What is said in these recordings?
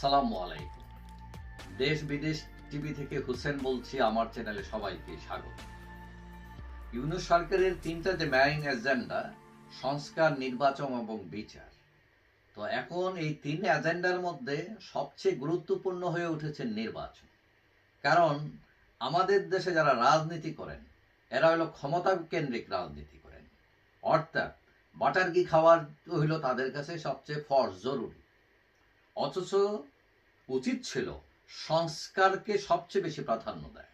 আসসালামু আলাইকুম। দেশ বিদেশ টিভি থেকে হুসেন বলছি, আমার চ্যানেলে সবাইকে স্বাগত। ইউনুস সরকারের তিনটা যে ম্যারিং এজেন্ডা, সংস্কার, নির্বাচন এবং বিচার, তো এখন এই তিন এজেন্ডার মধ্যে সবচেয়ে গুরুত্বপূর্ণ হয়ে উঠেছে নির্বাচন। কারণ আমাদের দেশে যারা রাজনীতি করেন, এরা হলো ক্ষমতা কেন্দ্রিক রাজনীতি করেন। অর্থাৎ বাটারগি খাওয়ার হইল তাদের কাছে সবচেয়ে ফর্স জরুরি। অথচ উচিত ছিল সংস্কারকে সবচেয়ে বেশি প্রাধান্য দেয়।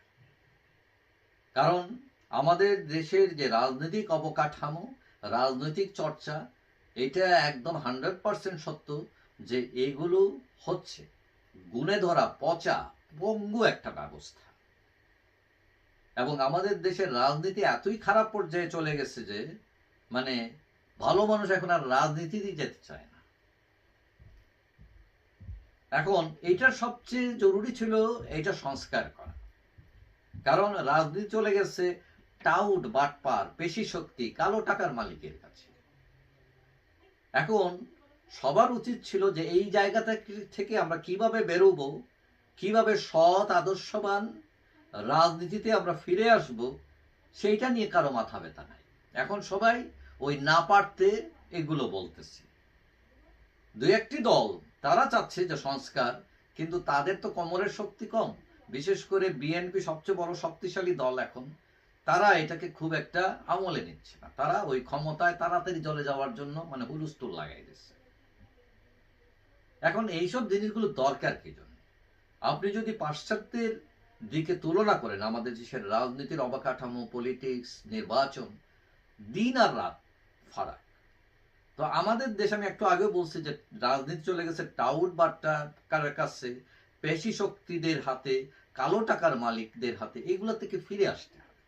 কারণ আমাদের দেশের যে রাজনৈতিক অবকাঠামো, রাজনৈতিক চর্চা, এটা একদম হান্ড্রেড পার্সেন্ট সত্য যে এগুলো হচ্ছে গুণে ধরা, পচা, পঙ্গু একটা ব্যবস্থা। এবং আমাদের দেশের রাজনীতি এতই খারাপ পর্যায়ে চলে গেছে যে মানে ভালো মানুষ এখন আর রাজনীতিতেই যেতে চায় না। এখন এইটার সবচেয়ে জরুরি ছিল এটা সংস্কার করা। কারণ রাজনীতি চলে গেছে টাউট বাটপার, পেশি শক্তি, কালো টাকার মালিকের কাছে। এখন সবার উচিত ছিল যে এই জায়গাটা থেকে আমরা কীভাবে বেরোবো, কীভাবে সৎ, আদর্শবান রাজনীতিতে আমরা ফিরে আসব, সেইটা নিয়ে কারও মাথা ব্যথা নাই। এখন সবাই ওই না পারতে এগুলো বলতেছে। দু একটি দল তারা চাচ্ছে যে সংস্কার, কিন্তু তাদের তো কোমরের শক্তি কম। বিশেষ করে বিএনপি সবচেয়ে বড় শক্তিশালী দল এখন, তারা এটাকে খুব একটা আমলে নিচ্ছে না। তারা ওই ক্ষমতায় তাড়াতাড়ি চলে যাওয়ার জন্য মানে হুলুস্তুল লাগাই দিচ্ছে। এখন এইসব জিনিসগুলো দরকার কি জন্য? আপনি যদি পাশ্চাত্যের দিকে তুলনা করেন, আমাদের দেশের রাজনীতির অবকাঠামো পলিটিক্স নির্বাচন, দিন আর রাত ফারাক। তো আমাদের দেশ, আমি একটু আগে বলছি যে রাজনীতি চলে গেছে টাউট বাট্টা কারের কাছে? পেশি শক্তিদের হাতে, কালো টাকার মালিকদের হাতে, এগুলো থেকে ফিরে আসতে হবে।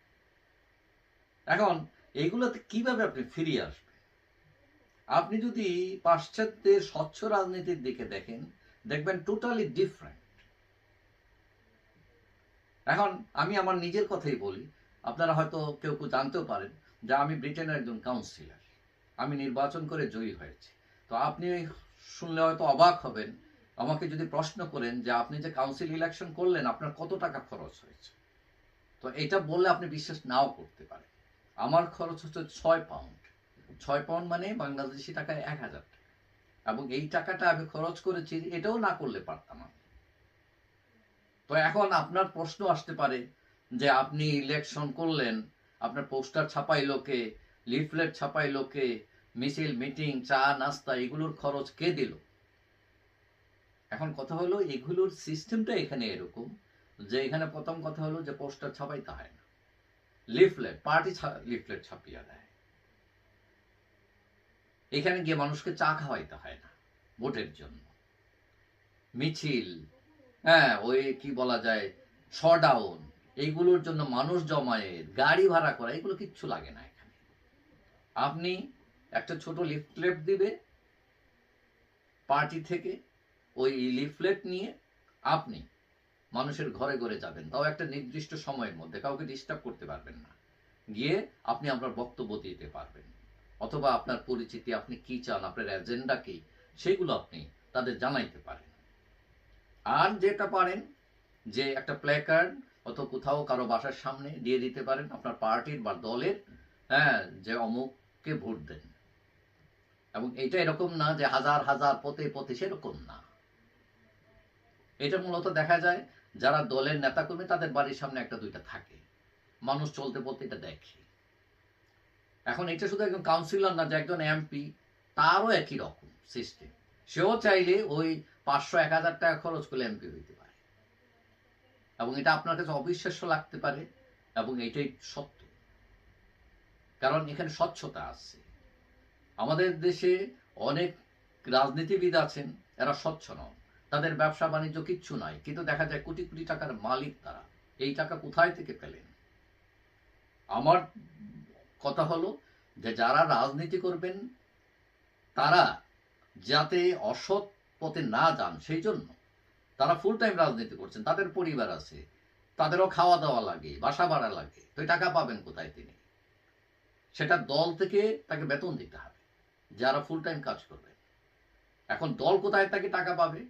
এখন, এগুলোতে কীভাবে আপনি ফিরিয়ে আসবেন? আপনি যদি পাশ্চাত্যের স্বচ্ছ রাজনীতির দিকে দেখেন, দেখবেন টোটালি ডিফারেন্ট এখন, আমি আমার নিজের কথাই বলি, আপনারা হয়তো কেউ কেউ জানতেও পারেন যে আমি ব্রিটেনের একজন কাউন্সিলর আমি নির্বাচন করে জয়ী হয়েছি। তো আপনি শুনলে হয়তো অবাক হবেন, আমাকে যদি প্রশ্ন করেন যে আপনি যে কাউন্সিল ইলেকশন করলেন, আপনার কত টাকা খরচ হয়েছে? তো এটা বললে আপনি বিশ্বাস নাও করতে পারেন। আমার খরচ হচ্ছে ছয় পাউন্ড ছয় পাউন্ড মানে বাংলাদেশি টাকায় এক হাজার টাকা। এবং এই টাকাটা আমি খরচ করেছি, এটাও না করলে পারতাম আমি। তো এখন আপনার প্রশ্ন আসতে পারে যে আপনি ইলেকশন করলেন, আপনার পোস্টার ছাপাই লোকে লিফলেট ছাপাই লোকে মিছিল, মিটিং, চা, নাস্তা, এগুলোর খরচ কে দিল? এখন কথা হলো, এগুলোর সিস্টেমটা এখানে এরকম যে এখানে প্রথম কথা হলো যে পোস্টার ছাপাইতে হয় না। লিফলেট, পার্টি লিফলেট ছাপিয়ে দেয়। এখানে গিয়ে মানুষকে চা খাওয়াইতে হয় না ভোটের জন্য। মিছিল হ্যাঁ ওই কি বলা যায় শডাউন এইগুলোর জন্য মানুষ জমায়েত, গাড়ি ভাড়া করা, এগুলো কিচ্ছু লাগে না এখানে। আপনি একটা ছোট লিফলেট দিবে পার্টি থেকে, ওই লিফলেট নিয়ে আপনি মানুষের ঘরে ঘরে যাবেন। তাও একটা নির্দিষ্ট সময়ের মধ্যে, কাউকে ডিস্টার্ব করতে পারবেন না। গিয়ে আপনি আপনার বক্তব্য দিতে পারবেন। অথবা আপনার পরিচিতি, আপনি কি চান, আপনার এজেন্ডা কি, সেগুলো আপনি তাদের জানাইতে পারেন। আর যেটা পারেন, যে একটা প্লে কার্ড অথবা কোথাও কারও বাসার সামনে দিয়ে দিতে পারেন, আপনার পার্টির বা দলের হ্যাঁ যে অমুককে ভোট দেন। এবং এটা এরকম না যে হাজার হাজার, পথে পথে সেরকম না। এটা মূলত দেখা যায়, যারা দলের নেতাকর্মী, তাদের বাড়ির সামনে একটা, দুইটা থাকে। মানুষ চলতে, বলতে এটা দেখে। এখন এটা শুধু একজন কাউন্সিলর না, যে একজন এমপি তারও একই রকম সিস্টেম সেও চাইলে ওই পাঁচশো, এক হাজার টাকা খরচ করলে এমপি হইতে পারে। এবং এটা আপনার কাছে অবিশ্বাস্য লাগতে পারে, এবং এটাই সত্য। কারণ এখানে স্বচ্ছতা আছে। আমাদের দেশে অনেক রাজনীতিবিদ আছেন, এরা স্বচ্ছ নন। তাদের ব্যবসা বাণিজ্য কিচ্ছু নাই, কিন্তু দেখা যায় কোটি কোটি টাকার মালিক তারা। এই টাকা কোথায় থেকে পেলেন? আমার কথা হলো যে যারা রাজনীতি করবেন, তারা যাতে অসৎ পথে না যান, সেই জন্য তারা ফুল টাইম রাজনীতি করছেন। তাদের পরিবার আছে, তাদেরও খাওয়া দাওয়া লাগে, বাসা ভাড়া লাগে। তো টাকা পাবেন কোথায় তিনি? সেটা দল থেকে তাকে বেতন দিতে হবে। যারা ফুল টাইম কাজ করবে। এখন দল কোথায় তাকে টাকা পাবে?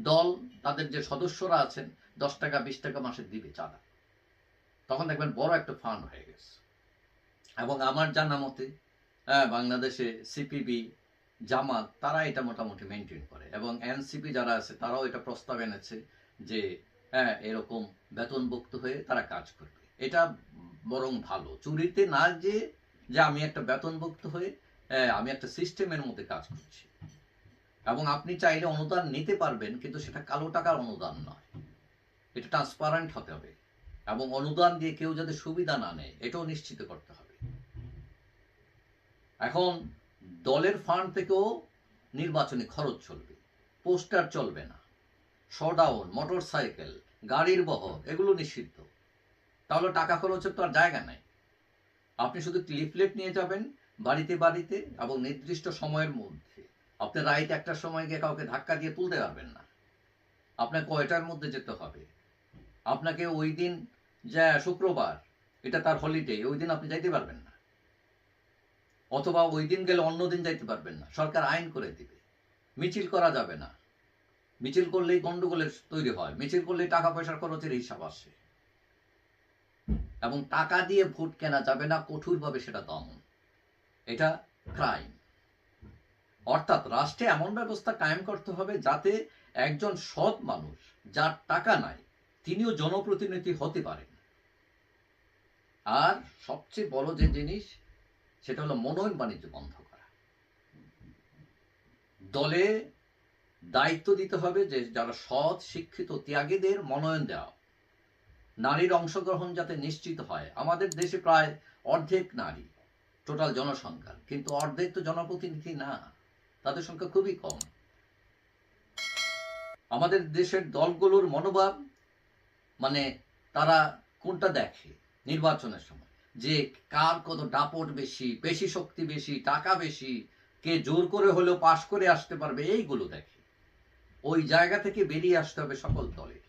দল তাদের যে সদস্যরা আছেন দশ টাকা বিশ টাকা মাসে দিবে চাঁদা। তখন দেখবেন বড় একটা ফান্ড হয়ে গেছে। এবং আমার জানা মতে হ্যাঁ, বাংলাদেশে সিপিবি জামাত তারা এটা মোটামুটি মেনটেন করে। এবং এনসিপি যারা আছে তারাও এটা প্রস্তাব এনেছে যে হ্যাঁ এরকম বেতনভুক্ত হয়ে তারা কাজ করবে। এটা বরং ভালো। চুরিতে না যে যে আমি একটা বেতনভুক্ত হ্যাঁ, আমি একটা সিস্টেমের মধ্যে কাজ করছি। এবং আপনি চাইলে অনুদান নিতে পারবেন, কিন্তু সেটা কালো টাকার অনুদান নয়। এটা ট্রান্সপারেন্ট হতে হবে। এবং অনুদান দিয়ে কেউ যাতে সুবিধা না নেয়, এটাও নিশ্চিত করতে হবে। এখন দলের ফান্ড থেকেও নির্বাচনী খরচ চলবে। পোস্টার চলবে না। শোডাউন মোটর সাইকেল গাড়ির বহর, এগুলো নিষিদ্ধ। তাহলে টাকা খরচের তো আর জায়গা নাই। আপনি শুধু লিফলেট নিয়ে যাবেন বাড়িতে বাড়িতে এবং নির্দিষ্ট সময়ের মধ্যে। আপনি রাইট একটার সময় গিয়ে কাউকে ধাক্কা দিয়ে তুলতে পারবেন না। আপনার কয়টার মধ্যে যেতে হবে? আপনাকে ওই দিন যা শুক্রবার, এটা তার হলিডে ওই দিন আপনি যাইতে পারবেন না। অথবা ওই দিন গেলে অন্য দিন যাইতে পারবেন না। সরকার আইন করে দিবে। মিছিল করা যাবে না। মিছিল করলেই গন্ডগোলের তৈরি হয়। মিছিল করলেই টাকা পয়সার খরচের হিসাব আসে। এবং টাকা দিয়ে ভোট কেনা যাবে না, কঠোরভাবে সেটা দমন। এটা ক্রাইম অর্থাৎ রাষ্ট্রে এমন ব্যবস্থা কায়েম করতে হবে যাতে একজন সৎ মানুষ, যার টাকা নাই, তিনিও জনপ্রতিনিধি হতে পারেন। আর সবচেয়ে বড় যে জিনিস, সেটা হলো মনোনয়ন বাণিজ্য বন্ধ করা। দলে দায়িত্ব দিতে হবে যে যারা সৎ, শিক্ষিত, ত্যাগীদের মনোনয়ন দেওয়া। নারীর অংশগ্রহণ যাতে নিশ্চিত হয়। আমাদের দেশে প্রায় অর্ধেক নারী। টোটাল জনসংখ্যার কিন্তু অর্ধেক তো জনপ্রতিনিধি না, তাদের সংখ্যা খুবই কম। আমাদের দেশের দলগুলোর মনোভাব মানে তারা কোনটা দেখে নির্বাচনের সময়? যে কার কত দাপট বেশি বেশি শক্তি বেশি, টাকা বেশি, কে জোর করে হলেও পাশ করে আসতে পারবে, এইগুলো দেখে। ওই জায়গা থেকে বেরিয়ে আসতে হবে সকল দলের